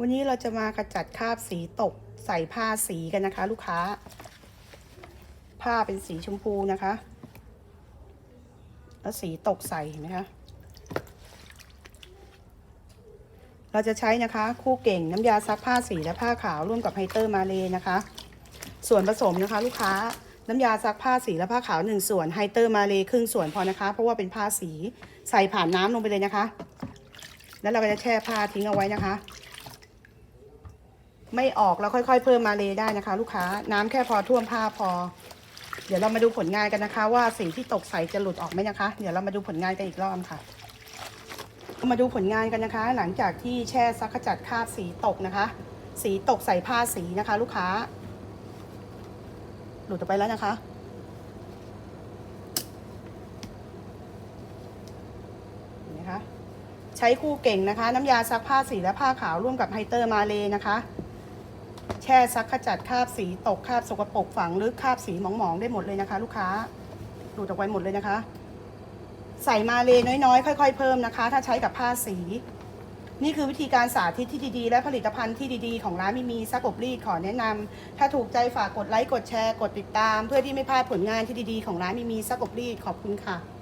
วันนี้เราจะมาขจัดคราบสีตกใส่ผ้าสีกันนะคะ ลูกค้า ผ้าเป็นสีชมพูนะคะ แล้วสีตกใส่เห็นไหมคะ เราจะใช้นะคะ คู่เก่งน้ำยาซักผ้าสีและผ้าขาวร่วมกับไฮเตอร์มาเลนะคะ ส่วนผสมนะคะ ลูกค้าน้ำยาซักผ้าสีและผ้าขาวหนึ่งส่วนไฮเตอร์มาเลครึ่งส่วนพอนะคะ เพราะว่าเป็นผ้าสีใส่ผ่านน้ำลงไปเลยนะคะ แล้วเราก็จะแช่ผ้าทิ้งเอาไว้นะคะ ไม่ออกแล้วค่อย ๆ เพิ่มมาเลได้นะคะ ลูกค้าน้ำแค่พอท่วมผ้าพอ เดี๋ยวเรามาดูผลงานกันนะคะ ว่าสีที่ตกใสจะหลุดออกไหมนะคะ เดี๋ยวเรามาดูผลงานกันอีกรอบค่ะ มาดูผลงานกันนะคะ หลังจากที่แช่ซักขจัดคราบสีตกนะคะ สีตกใส่ผ้าสีนะคะ ลูกค้า หลุดออกไปแล้วนะคะนไหมคะใช้คู่เก่งนะคะ น้ำยาซักผ้าสีและผ้าขาวร่วมกับไฮเตอร์มาเลนะคะ แช่ซักขจัดคราบสีตกคราบสกปรกฝังลึกคราบสีหมองๆได้หมดเลยนะคะ ลูกค้าหลุดออกไปหมดเลยนะคะ ใส่มาเลน้อยๆ ค่อย ๆ เพิ่มนะคะ ถ้าใช้กับผ้าสี นี่คือวิธีการสาธิตที่ดีๆ และผลิตภัณฑ์ที่ดีๆ ของร้านมิมีซักอบรีดขอแนะนำถ้าถูกใจฝากกดไลค์กดแชร์กดติดตาม เพื่อที่ไม่พลาดผลงานที่ดีๆของร้านมิมีซักอบรีดขอบคุณค่ะ